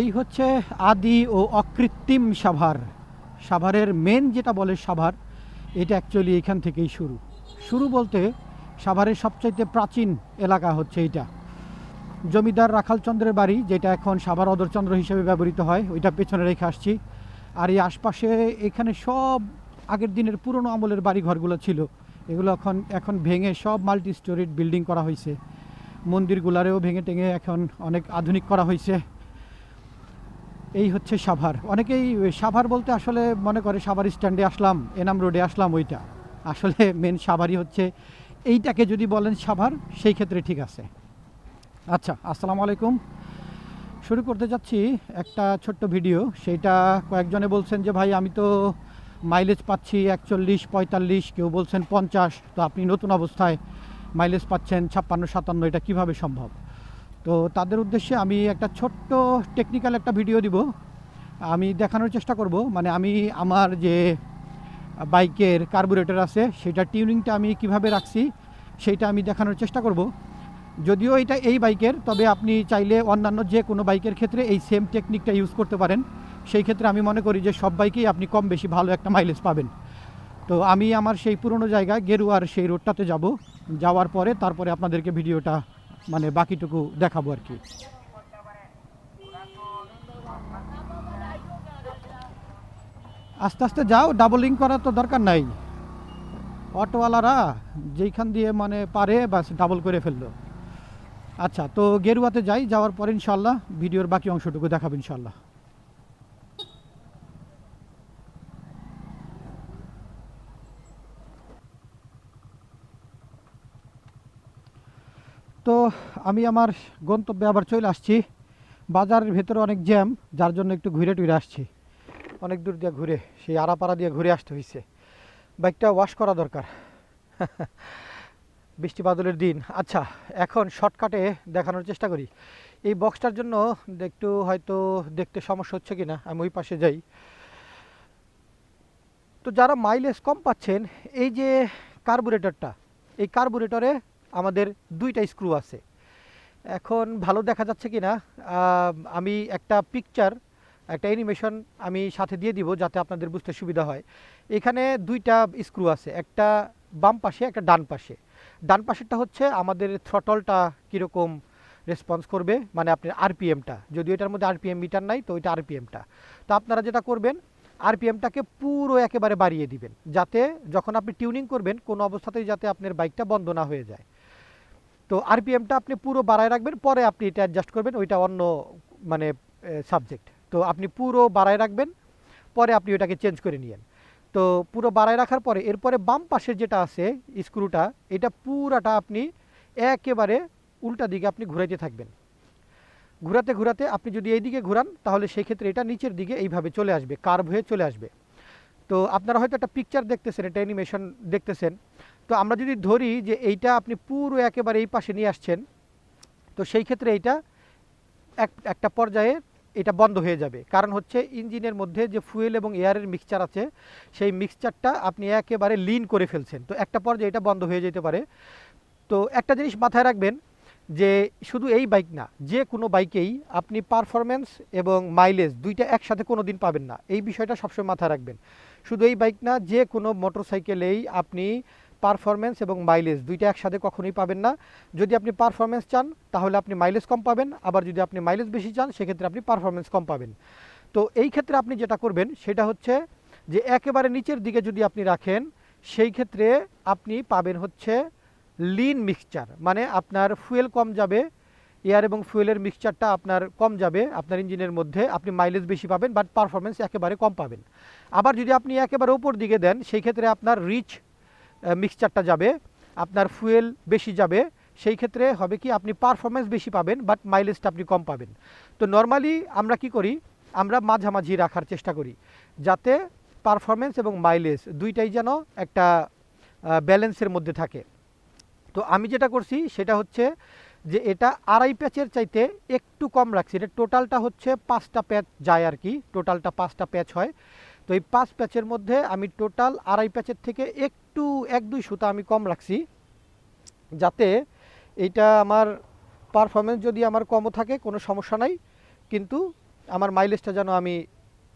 এই হচ্ছে আদি ও অকৃত্রিম সাভার। সাভারের মেন যেটা বলে সাভার, এটা অ্যাকচুয়ালি এখান থেকেই শুরু। শুরু বলতে সাভারের সবচাইতে প্রাচীন এলাকা হচ্ছে এইটা। জমিদার রাখালচন্দ্রের বাড়ি, যেটা এখন সাভার অদরচন্দ্র হিসেবে ব্যবহৃত হয়, ওইটা পেছনে রেখে আসছি। আর এই আশপাশে এখানে সব আগের দিনের পুরনো আমলের বাড়ি ঘরগুলো ছিল। এগুলো এখন এখন ভেঙে সব মাল্টি স্টোরিড বিল্ডিং করা হয়েছে মন্দিরগুলারেও ভেঙে টেঙে এখন অনেক আধুনিক করা হয়েছে এই হচ্ছে সাভার। অনেকেই সাভার বলতে আসলে মনে করে সাভার স্ট্যান্ডে আসলাম, এনাম রোডে আসলাম ওইটা। আসলে মেন সাভারই হচ্ছে। এইটাকে যদি বলেন সাভার, সেই ক্ষেত্রে ঠিক আছে। আচ্ছা আসসালামু আলাইকুম। শুরু করতে যাচ্ছি একটা ছোট্ট ভিডিও। সেইটা কয়েকজনে বলছেন যে, ভাই, আমি তো মাইলেজ পাচ্ছি একচল্লিশ, পঁয়তাল্লিশ, কেউ বলছেন পঞ্চাশ, তো আপনি নতুন অবস্থায় মাইলেজ পাচ্ছেন ছাপ্পান্ন, সাতান্ন, এটা কীভাবে সম্ভব? তো তাদের উদ্দেশ্যে আমি একটা ছোট্ট টেকনিক্যাল একটা ভিডিও দিব। আমি দেখানোর চেষ্টা করব। মানে আমি আমার যে বাইকের কার্বুরেটর আছে, সেটা টিউনিংটা আমি কীভাবে রাখছি সেইটা আমি দেখানোর চেষ্টা করব। যদিও এটা এই বাইকের, তবে আপনি চাইলে অন্যান্য যে কোনো বাইকের ক্ষেত্রে এই সেম টেকনিকটা ইউজ করতে পারেন। সেই ক্ষেত্রে আমি মনে করি যে সব বাইকেই আপনি কম বেশি ভালো একটা মাইলেজ পাবেন। তো আমি আমার সেই পুরনো জায়গায় গেরুয়ার সেই রোডটাতে যাব। যাওয়ার পরে তারপরে আপনাদেরকে ভিডিওটা মানে বাকিটুকু দেখাবো আর কি। আস্তে আস্তে যাও ডাবলিং করার তো দরকার নাই। অটোওয়ালারা যেইখান দিয়ে মানে পারে বাস ডাবল করে ফেলল। আচ্ছা তো গেরুয়াতে যাই, যাওয়ার পর ইনশাল্লাহ ভিডিওর বাকি অংশটুকু দেখাবো ইনশাল্লাহ তো আমি আমার গন্তব্যে আবার চলে আসছি। বাজারের ভেতরে অনেক জ্যাম, যার জন্য একটু ঘুরে টুরে আসছি। অনেক দূর দিয়ে ঘুরে, সেই আড়াপাড়া দিয়ে ঘুরে আসতে হয়েছে বাইকটা ওয়াশ করা দরকার। বৃষ্টি বাদলের দিন। আচ্ছা এখন শর্টকাটে দেখানোর চেষ্টা করি। এই বক্সটার জন্য একটু হয়তো দেখতে সমস্যা হচ্ছে কিনা, আমি ওই পাশে যাই। তো যারা মাইলেজ কম পাচ্ছেন, এই যে কার্বুরেটরটা এই কার্বুরেটরে আমাদের দুইটা স্ক্রু আছে। এখন ভালো দেখা যাচ্ছে কি না আমি একটা পিকচার একটা অ্যানিমেশন আমি সাথে দিয়ে দিব যাতে আপনাদের বুঝতে সুবিধা হয়। এখানে দুইটা স্ক্রু আছে, একটা বাম পাশে, একটা ডান পাশে। ডান পাশেরটা হচ্ছে আমাদের থ্রটলটা কীরকম রেসপন্স করবে মানে আপনার আরপিএমটা যদিও এটার মধ্যে আরপিএম মিটার নাই, তো ওইটা আরপিএমটা তো আপনারা যেটা করবেন আরপিএমটাকে পুরো একেবারে বাড়িয়ে দিবেন, যাতে যখন আপনি টিউনিং করবেন, কোনো অবস্থাতেই যাতে আপনার বাইকটা বন্ধ না হয়ে যায়। তো আরপিএমটা আপনি পুরো বাড়ায় রাখবেন, পরে আপনি এটা অ্যাডজাস্ট করবেন, ওইটা অন্য মানে সাবজেক্ট তো আপনি পুরো বাড়ায় রাখবেন, পরে আপনি ওটাকে চেঞ্জ করে নিয়েন। তো পুরো বাড়ায় রাখার পরে, এরপরে বাম পাশের যেটা আছে স্ক্রুটা এটা পুরাটা আপনি একেবারে উল্টা দিকে আপনি ঘুরাইতে থাকবেন। ঘুরাতে ঘুরাতে আপনি যদি এই দিকে ঘুরান, তাহলে সেই ক্ষেত্রে এটা নিচের দিকে এইভাবে চলে আসবে কার্ভ হয়ে চলে আসবে। তো আপনারা হয়তো একটা পিকচার দেখতেছেন এটা অ্যানিমেশন দেখতেছেন তো আমরা যদি ধরি যে এইটা আপনি পুরো একেবারে এই পাশে নিয়ে আসছেন, তো সেই ক্ষেত্রে এইটা এক, একটা পর্যায়ে এটা বন্ধ হয়ে যাবে। কারণ হচ্ছে ইঞ্জিনের মধ্যে যে ফুয়েল এবং এয়ারের মিক্সচার আছে, সেই মিক্সচারটা আপনি একেবারে লিন করে ফেলছেন। তো একটা পর্যায়ে এটা বন্ধ হয়ে যেতে পারে। তো একটা জিনিস মাথায় রাখবেন যে শুধু এই বাইক না, যে কোনো বাইকেই আপনি পারফরমেন্স এবং মাইলেজ দুইটা একসাথে কোনো দিন পাবেন না। এই বিষয়টা সবসময় মাথায় রাখবেন। শুধু এই বাইক না, যে কোনো মোটরসাইকেলেই আপনি পারফরমেন্স এবং মাইলেজ দুইটা একসাথে কখনোই পাবেন না। যদি আপনি পারফরমেন্স চান, তাহলে আপনি মাইলেজ কম পাবেন। আবার যদি আপনি মাইলেজ বেশি চান, সেক্ষেত্রে আপনি পারফরমেন্স কম পাবেন। তো এই ক্ষেত্রে আপনি যেটা করবেন, সেটা হচ্ছে যে একেবারে নিচের দিকে যদি আপনি রাখেন, সেই ক্ষেত্রে আপনি পাবেন হচ্ছে লিন মিক্সচার মানে আপনার ফুয়েল কম যাবে এয়ার এবং ফুয়েলের মিক্সচারটা আপনার কম যাবে, আপনার ইঞ্জিনের মধ্যে আপনি মাইলেজ বেশি পাবেন বাট পারফরমেন্স একেবারে কম পাবেন। আবার যদি আপনি একেবারে উপর দিকে দেন, সেই ক্ষেত্রে আপনার রিচ মিক্সচারটা যাবে, আপনার ফুয়েল বেশি যাবে, সেই ক্ষেত্রে হবে কি আপনি পারফরমেন্স বেশি পাবেন বাট মাইলেজটা আপনি কম পাবেন। তো নর্মালি আমরা কি করি, আমরা মাঝামাঝি রাখার চেষ্টা করি, যাতে পারফরমেন্স এবং মাইলেজ দুইটাই যেন একটা ব্যালেন্সের মধ্যে থাকে। তো আমি যেটা করছি, সেটা হচ্ছে যে এটা আড়াই প্যাচের চাইতে একটু কম রাখছি। এটা টোটালটা হচ্ছে পাঁচটা প্যাচ যায় আর কি টোটালটা পাঁচটা প্যাচ হয়। তো এই পাঁচ প্যাচের মধ্যে আমি টোটাল আড়াই প্যাচের থেকে একটু এক, দুই সুতা আমি কম রাখছি। যাতে এইটা আমার পারফরমেন্স যদি আমার কমও থাকে, কোনো সমস্যা নাই। কিন্তু আমার মাইলেজটা যেন আমি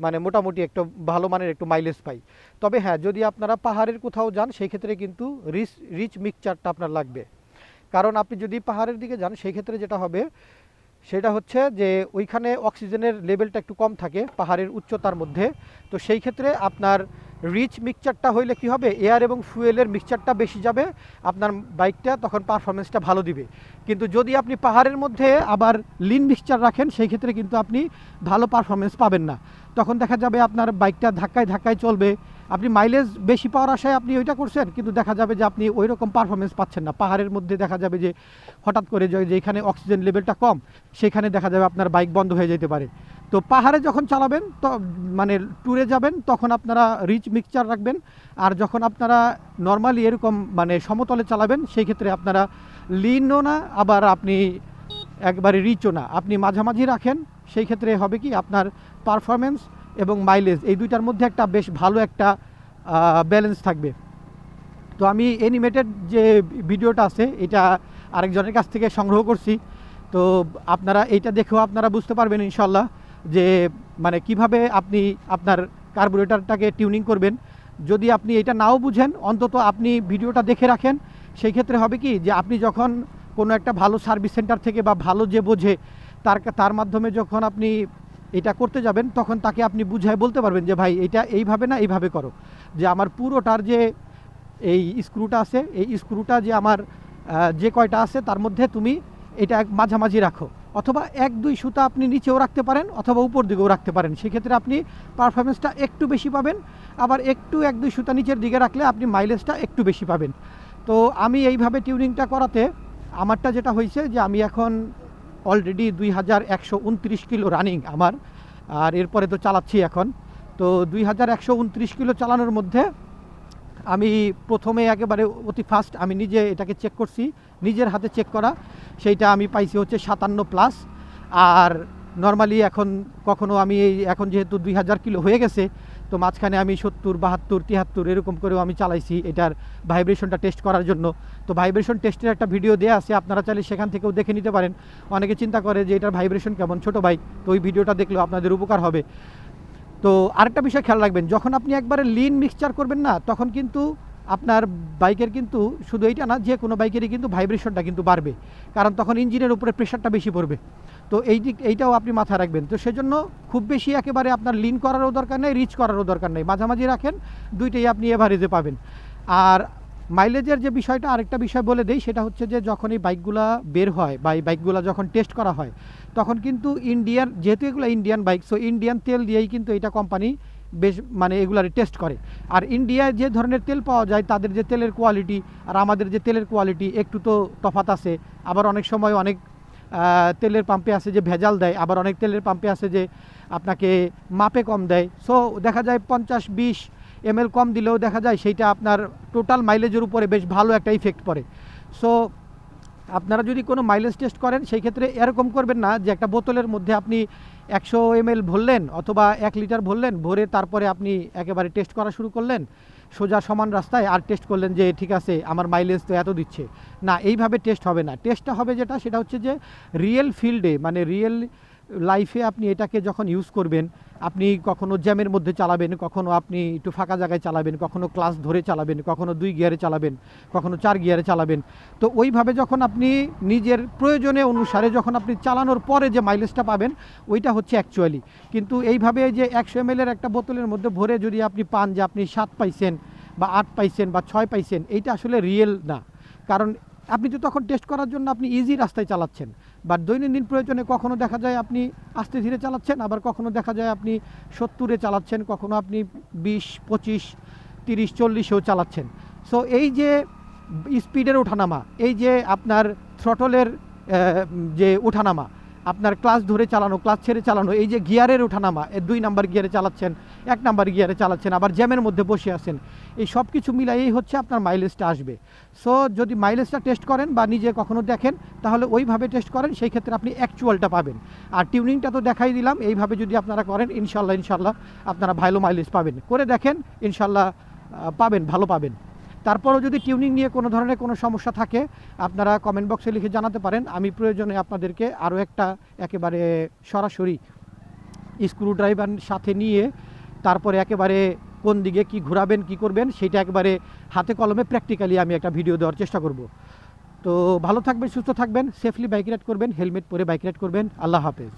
মানে মোটামুটি একটু ভালো মানের একটু মাইলেজ পাই। তবে হ্যাঁ যদি আপনারা পাহাড়ের কোথাও যান, সেই ক্ষেত্রে কিন্তু রিচ রিচ মিক্সচারটা আপনার লাগবে। কারণ আপনি যদি পাহাড়ের দিকে যান, সেই ক্ষেত্রে যেটা হবে সেটা হচ্ছে যে ওইখানে অক্সিজেনের লেভেলটা একটু কম থাকে, পাহাড়ের উচ্চতার মধ্যে। তো সেই ক্ষেত্রে আপনার রিচ মিক্সচারটা হইলে কি হবে? এয়ার এবং ফুয়েলের মিক্সচারটা বেশি যাবে, আপনার বাইকটা তখন পারফরমেন্সটা ভালো দিবে। কিন্তু যদি আপনি পাহাড়ের মধ্যে আবার লিন মিক্সচার রাখেন, সেই ক্ষেত্রে কিন্তু আপনি ভালো পারফরমেন্স পাবেন না। তখন দেখা যাবে আপনার বাইকটা ধাক্কায় ধাক্কায় চলবে আপনি মাইলেজ বেশি পাওয়ার আশায় আপনি ওইটা করছেন, কিন্তু দেখা যাবে যে আপনি ওই রকম পারফরমেন্স পাচ্ছেন না। পাহাড়ের মধ্যে দেখা যাবে যে হঠাৎ করে যেখানে অক্সিজেন লেভেলটা কম, সেখানে দেখা যাবে আপনার বাইক বন্ধ হয়ে যেতে পারে। তো পাহাড়ে যখন চালাবেন, তো মানে ট্যুরে যাবেন, তখন আপনারা রিচ মিক্সচার রাখবেন, আর যখন আপনারা নর্মালি এরকম মানে সমতলে চালাবেন, সেই ক্ষেত্রে আপনারা লিনও না, আবার আপনি একবারে রিচও না। আপনি মাঝামাঝি রাখেন, সেই ক্ষেত্রে হবে কি, আপনার পারফরমেন্স এবং মাইলেজ এই দুইটার মধ্যে একটা বেশ ভালো একটা ব্যালেন্স থাকবে। তো আমি অ্যানিমেটেড যে ভিডিওটা আছে, এটা আরেকজনের কাছ থেকে সংগ্রহ করছি। তো আপনারা এইটা দেখেও আপনারা বুঝতে পারবেন ইনশাল্লাহ যে মানে কীভাবে আপনি আপনার কার্বোরেটরটাকে টিউনিং করবেন। যদি আপনি এটা নাও বুঝেন, অন্তত আপনি ভিডিওটা দেখে রাখেন। সেই ক্ষেত্রে হবে কি যে, আপনি যখন কোনো একটা ভালো সার্ভিস সেন্টার থেকে বা ভালো যে বোঝে, তার তার মাধ্যমে যখন আপনি এটা করতে যাবেন, তখন তাকে আপনি বুঝায় বলতে পারবেন যে, ভাই, এটা এইভাবে না, এইভাবে করো। যে আমার পুরোটার যে এই স্ক্রুটা আছে, এই স্ক্রুটা যে আমার যে কয়টা আছে, তার মধ্যে তুমি এটা এক মাঝামাঝি রাখো। অথবা এক, দুই সুতা আপনি নিচেও রাখতে পারেন, অথবা উপর দিকেও রাখতে পারেন। সেক্ষেত্রে আপনি পারফরমেন্সটা একটু বেশি পাবেন, আবার একটু এক, দুই সুতা নিচের দিকে রাখলে আপনি মাইলেজটা একটু বেশি পাবেন। তো আমি এইভাবে টিউনিংটা করাতে, আমারটা যেটা হয়েছে যে আমি এখন অলরেডি দুই হাজার একশো উনত্রিশ কিলো রানিং আমার। আর এরপরে তো চালাচ্ছি এখন। তো দুই হাজার একশো উনত্রিশ কিলো চালানোর মধ্যে আমি প্রথমে একেবারে অতি ফার্স্ট আমি নিজে এটাকে চেক করছি, নিজের হাতে চেক করা। সেইটা আমি পাইছি হচ্ছে সাতান্ন প্লাস আর নর্মালি এখন কখনো আমি এখন যেহেতু দুই হাজার কিলো হয়ে গেছে তো মাঝখানে আমি সত্তর, বাহাত্তর তিয়াত্তর এরকম করেও আমি চালাইছি। এটার ভাইব্রেশনটা টেস্ট করার জন্য। তো ভাইব্রেশন টেস্টের একটা ভিডিও দেওয়া আছে, আপনারা চাইলে সেখান থেকেও দেখে নিতে পারেন। অনেকে চিন্তা করে যে এটার ভাইব্রেশন কেমন? ছোট বাইক তো ওই ভিডিওটা দেখলেও আপনাদের উপকার হবে। তো আরেকটা বিষয় খেয়াল রাখবেন, যখন আপনি একবারে লিন মিক্সচার করবেন না, তখন কিন্তু আপনার বাইকের কিন্তু শুধু এইটা না, যে কোনো বাইকেরই কিন্তু ভাইব্রেশনটা কিন্তু বাড়বে। কারণ তখন ইঞ্জিনের উপরে প্রেশারটা বেশি পড়বে। তো এই দিক, এইটাও আপনি মাথায় রাখবেন। তো সেজন্য খুব বেশি একেবারে আপনার লিন করারও দরকার নেই রিচ করারও দরকার নেই। মাঝামাঝি রাখেন, দুইটাই আপনি এভারেজে পাবেন। আর মাইলেজের যে বিষয়টা আরেকটা বিষয় বলে দেই, সেটা হচ্ছে যে যখন এই বাইকগুলা বের হয় বা এই বাইকগুলা যখন টেস্ট করা হয়, তখন কিন্তু ইন্ডিয়ান যেহেতু এগুলো ইন্ডিয়ান বাইক সো ইন্ডিয়ান তেল দিয়েই কিন্তু এটা কোম্পানি বেশ মানে এগুলার টেস্ট করে। আর ইন্ডিয়ায় যে ধরনের তেল পাওয়া যায়, তাদের যে তেলের কোয়ালিটি আর আমাদের যে তেলের কোয়ালিটি একটু তো তফাত আছে। আবার অনেক সময় অনেক তেলের পাম্পে আছে যে ভেজাল দেয়, আবার অনেক তেলের পাম্পে আছে যে আপনাকে মাপে কম দেয়। সো দেখা যায় পঞ্চাশ, বিশ এমএল কম দিলেও দেখা যায় সেইটা আপনার টোটাল মাইলেজের উপরে বেশ ভালো একটা ইফেক্ট পড়ে। সো আপনারা যদি কোনো মাইলেজ টেস্ট করেন, সেই ক্ষেত্রে এরকম করবেন না যে একটা বোতলের মধ্যে আপনি একশো এমএল ভরলেন অথবা এক লিটার ভরলেন, ভরে তারপরে আপনি একেবারে টেস্ট করা শুরু করলেন। সোজা সমান রাস্তায় আর টেস্ট করলেন যে, ঠিক আছে, আমার মাইলেজ তো এত দিচ্ছে। না, এইভাবে টেস্ট হবে না। টেস্টটা হবে যেটা, সেটা হচ্ছে যে রিয়েল ফিল্ডে মানে রিয়েল লাইফে আপনি এটাকে যখন ইউজ করবেন, আপনি কখনো জ্যামের মধ্যে চালাবেন, কখনো আপনি একটু ফাঁকা জায়গায় চালাবেন, কখনো ক্লাস ধরে চালাবেন, কখনো দুই গিয়ারে চালাবেন, কখনো চার গিয়ারে চালাবেন। তো ওইভাবে যখন আপনি নিজের প্রয়োজনে অনুসারে যখন আপনি চালানোর পরে যে মাইলেজটা পাবেন, ওইটা হচ্ছে অ্যাকচুয়ালি কিন্তু এইভাবে যে একশো এম একটা বোতলের মধ্যে ভরে যদি আপনি পান যে আপনি সাত পাইছেন বা আট পাইছেন বা ছয় পাইছেন, এইটা আসলে রিয়েল না। কারণ আপনি তো তখন টেস্ট করার জন্য আপনি ইজি রাস্তায় চালাচ্ছেন। বাট দৈনন্দিন প্রয়োজনে কখনো দেখা যায় আপনি আস্তে ধীরে চালাচ্ছেন, আবার কখনো দেখা যায় আপনি সত্তরে চালাচ্ছেন, কখনো আপনি বিশ, পঁচিশ, তিরিশ, চল্লিশেও চালাচ্ছেন। সো এই যে স্পিডের ওঠানামা, এই যে আপনার থ্রটলের যে ওঠানামা আপনার ক্লাস ধরে চালানো, ক্লাস ছেড়ে চালানো, এই যে গিয়ারের ওঠানামা দুই নাম্বার গিয়ারে চালাচ্ছেন, এক নাম্বার গিয়ারে চালাচ্ছেন, আবার জ্যামের মধ্যে বসে আছেন, এই সব কিছু মিলাইয়েই হচ্ছে আপনার মাইলেজটা আসবে। সো যদি মাইলেজটা টেস্ট করেন বা নিজে কখনো দেখেন, তাহলে ওইভাবে টেস্ট করেন, সেই ক্ষেত্রে আপনি অ্যাকচুয়ালটা পাবেন। আর টিউনিংটা তো দেখাই দিলাম, এইভাবে যদি আপনারা করেন ইনশাল্লাহ ইনশাল্লাহ আপনারা ভালো মাইলেজ পাবেন। করে দেখেন ইনশাল্লাহ পাবেন, ভালো পাবেন। তারপরও যদি টিউনিং নিয়ে কোনো ধরনের কোনো সমস্যা থাকে, আপনারা কমেন্ট বক্সে লিখে জানাতে পারেন। আমি প্রয়োজনে আপনাদেরকে আরও একটা একেবারে সরাসরি স্ক্রু ড্রাইভার সাথে নিয়ে তারপরে একেবারে কোন দিকে কি ঘোরাবেন, কি করবেন, সেটা একবারে হাতে কলমে প্র্যাকটিক্যালি আমি একটা ভিডিও দেওয়ার চেষ্টা করব। তো ভালো থাকবেন, সুস্থ থাকবেন সেফলি বাইক রাইড করবেন হেলমেট পরে বাইক রাইড করবেন। আল্লাহ হাফেজ।